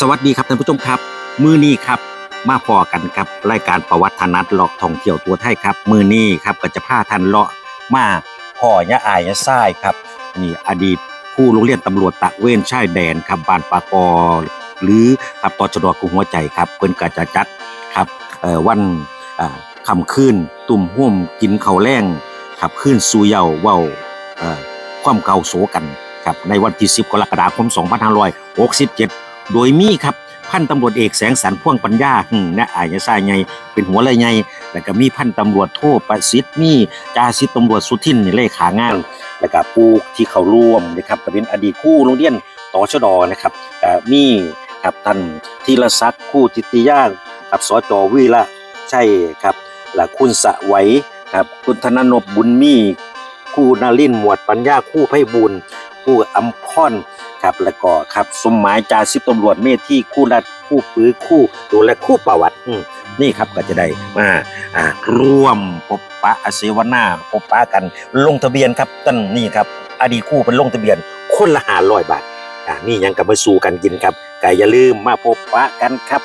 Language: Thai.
สวัสดีครับท่านผู้ชมครับ มือนี้ครับมาพอกันครับรายการประวัติธนัดหลอกท่องเที่ยวตัวไทยครับ มือนี้ครับก็จะพาท่านเลาะมาพ่อยะอายยะซ้ายครับนี่อดีตผู้โรงเรียนตำรวจตะเวนชายแดนครับบ้านปากอหรือครับตชดกุหัวใจครับเพิ่นก็จะจัดครับวันอ่าค่ำคืนตุ่มห่วมกินเขาแรงครับคืนสู่เยาว์เว้าความเก่าโศกันครับในวันที่ 10 กรกฎาคม 2567 โดยมีครับพันตำรวจเอกแสงสรรพ่วงปัญญาหึ่งและอายสายไงเป็นหัวเลยไงแล้วก็มีพันตำรวจโทประสิทธิ์มีจ่าสิบตำรวจสุทินนี่เลขางานแล้วก็ผู้ที่เขาร่วมนะครับก็เป็นอดีตผู้โรงเรียนต่อชดนะครับมีครับท่านธีรศักดิ์คู่จิตติยาครับสจวีละใช่ครับ และคุณสะไหวครับคุณธนนพบุญมีคู่นารินหมวดปัญญาคู่ไพบูลย์คู่อัมพร ครับ แล้วก็ครับสมหมายจ่าสิบตำรวจเมธีคู่รัดคู่ปื้อคู่ดูและคู่ประวัตินี่ครับก็จะได้มาอ่าร่วมพบปะอาเสวนาพบปะกันลงทะเบียนครับต้นนี่ครับอดีตคู่เป็นลงทะเบียน คนละห้าร้อยบาทอ่านี่ยังกับมาสู่กันกินครับก็อย่าลืมมาพบปะกันครับ